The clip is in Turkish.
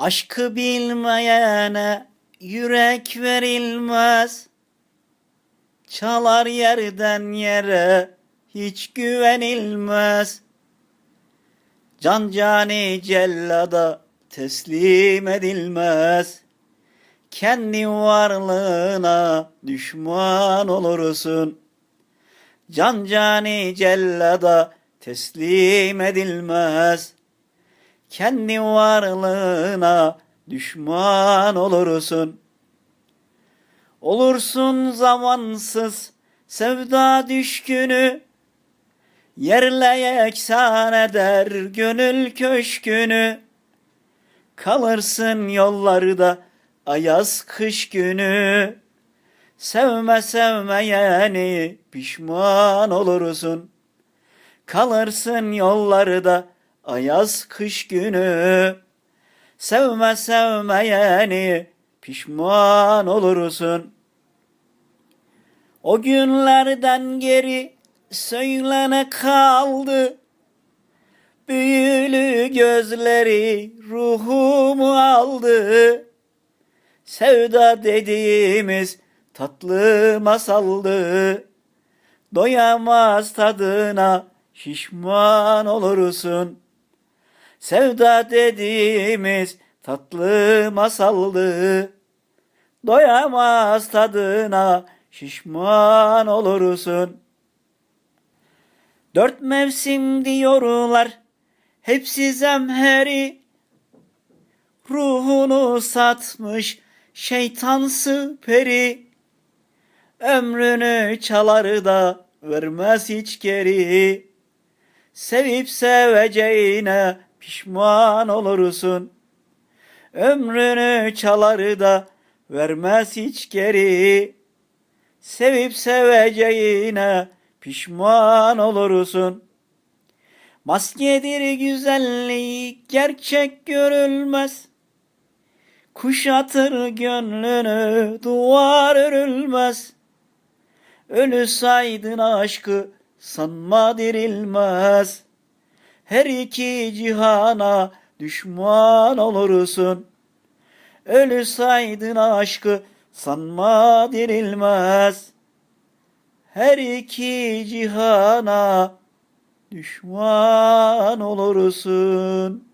Aşkı bilmeyene yürek verilmez. Çalar yerden yere hiç güvenilmez. Can cani cellada teslim edilmez. Kendi varlığına düşman olursun. Can cani cellada teslim edilmez. Kendi varlığına düşman olursun. Olursun zamansız sevda düşkünü. Yerle yeksan eder gönül köşkünü. Kalırsın yollarda ayaz kış günü. Sevme sevmeyeni pişman olursun. Kalırsın yollarda ayaz kış günü. Sevme sevmeyeni pişman olursun. O günlerden geri söylene kaldı. Büyülü gözleri ruhumu aldı. Sevda dediğimiz tatlı masaldı. Doyamaz tadına şişman olursun. Sevda dediğimiz tatlı masaldı. Doyamaz tadına şişman olursun. Dört mevsim diyorlar, hepsi zemheri. Ruhunu satmış şeytansı peri. Ömrünü çalar da vermez hiç geri. Sevip seveceğine pişman olursun. Ömrünü çalar da vermez hiç geri. Sevip seveceğine pişman olursun. Maskedir güzelliği gerçek görülmez. Kuşatır gönlünü duvar örülmez. Ölü saydın aşkı sanma dirilmez. Her iki cihana düşman olursun. Ölü saydın aşkı sanma dirilmez. Her iki cihana düşman olursun.